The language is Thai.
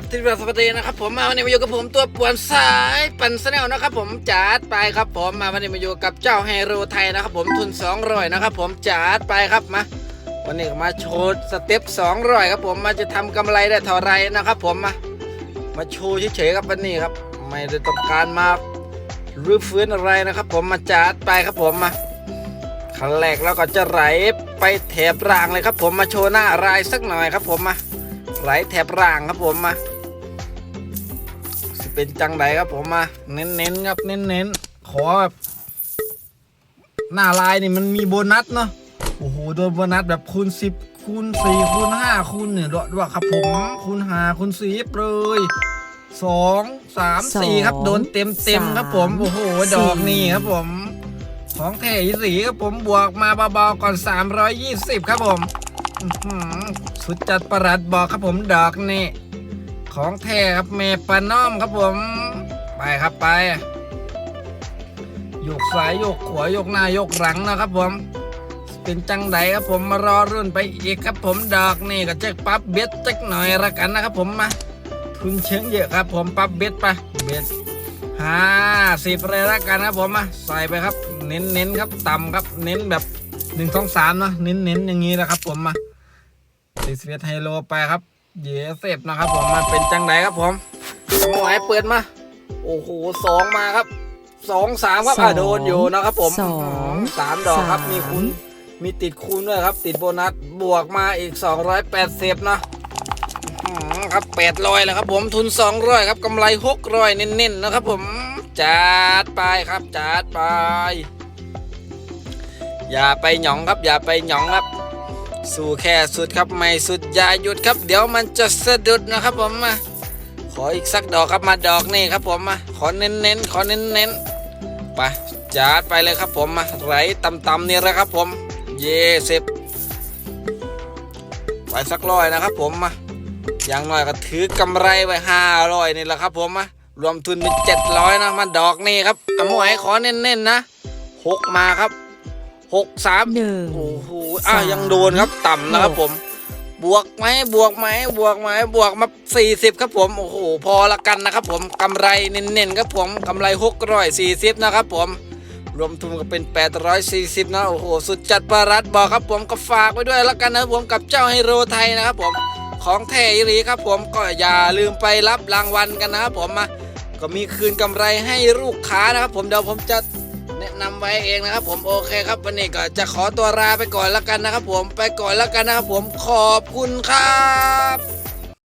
บที่เราสวัสดีนะครับผมมาวันนี้มาอยู่กับผมตัวป่วนสายปั่นสแนลนะครับผมจัดไปครับผมมาวันนี้มาอยู่กับเจ้าไฮโรไทยนะครับผมทุน2ร้อยนะครับผมจัดไปครับมาวันนี้มาโชว์สเต็ป2ร้อยครับผมมาจะทำกำไรได้เท่าไรนะครับผมมามาโชว์เฉยๆครับวันนี้ครับ ไม่ได้ต้องการมารื้อฟื้นอะไรนะครับ ผมมาจัดไปครับผมมาขั้นแรกเราก็จะไหลไปแถบรางเลยครับ ผมมาโชว์หน้ารายสักหน่อยครับผมมา ไหลแถบร่างครับผมมาสิเป็นจังไดครับผมมา เน้นๆครับเน้นๆขอแบบหน้าลายนี่มันมีโบนัสเนาะโอ้โหโดนโบนัสแบบคูณ10คูณ4คูณ5คูณเนี่ยด้วยด้วยครับผมคูณ5คูณ10เลยสองสามสี่ครับ โดนเต็มเต็มๆครับผม โอ้โห ดอกนี่ครับผม ของแถอีสีครับผมบวกมาเบาๆก่อน 320 ครับผมอื้อหือ สุดจัดประหลัดบอกครับผมดอกนี่ ของแท้ครับเมปาน้อมครับผม ไปครับไปโยกซ้ายโยกขวาโยกหน้าโยกหลังนะครับผม เป็นจังไดครับผมมารอรุ่นไปอีกครับผมดอกนี่ก็เจะปรับเบ็ดจักหน่อยละกันนะครับผมมาทุนเชิงเยอะครับผมปรับเบ็ดไปเบ็ดห้าสิบเลยละกันครับผมมาใส่ไปครับ เน้นเน้นๆครับต่ำครับเน้นแบบ หนึ่งสองสามเนาะเน้นเน้นๆอย่างนี้นะครับ ผมมาสิสเวทไฮโลไปครับ เยเสพนะครับ ผมมันเป็นจังไดครับผมหมวยเปิดมา โอ้โหสองมาครับสองสามครับสองอะโดนอยู่นะครับ ผมสองสามดอกครับสามมีคูณมีติดคูณด้วยครับ ติดโบนัสบวกมาอีกสองร้อยแปดสิบนะอื้อหือครับแปดร้อยแล้วครับผมทุนสองร้อยครับกำไรหกร้อยเน้นๆนะครับ ผมจัดไปครับจัดไป อย่าไปหยองครับอย่าไปหยองครับ สู้แค่สุดครับไม่สุดอย่าหยุดครับ เดี๋ยวมันจะสะดุดนะครับผมมาขออีกสักดอกครับมาดอกนี่ครับผมมาขอเน้นเน้นขอเน้นเน้นไปจัดไปเลยครับผมมาไหลต่ำๆนี่แหละครับผม เย่สิบไปสักร้อยนะครับผมมาอย่างน้อยก็ถือกำไรไว้ห้าร้อยนี่แหละครับผมมารวมทุนเป็นเจ็ดร้อยนะมาดอกนี่ครับอะหมวยขอเน้นๆนะหกมาครับ หกสามหนึ่งโอ้โหอะสามยังโดนครับต่ำนะครับหก ผม บวกไหมบวกไหมบวกไหมบวกมา40ครับผมโอ้โหพอละกันนะครับ ผมกำไรเน้นๆครับผมกำไร640นะครับผม รวมทุนก็เป็น 840 นะ โอ้โห สุดจัดประหลัดบอกครับผมก็ฝากไว้ด้วยละกันนะครับผมกับเจ้าไฮโรไทยนะครับผม ของแท้อีหลีครับผมก็อย่าลืมไปรับรางวัลกันนะครับผมมา ก็มีคืนกำไรให้ลูกค้านะครับผมเดี๋ยวผมจะแนะนำไว้เองนะครับ ผมโอเคครับวันนี้ก็จะขอตัวลาไปก่อนแล้วกันนะครับ ผมไปก่อนแล้วกันนะครับผมขอบคุณครับ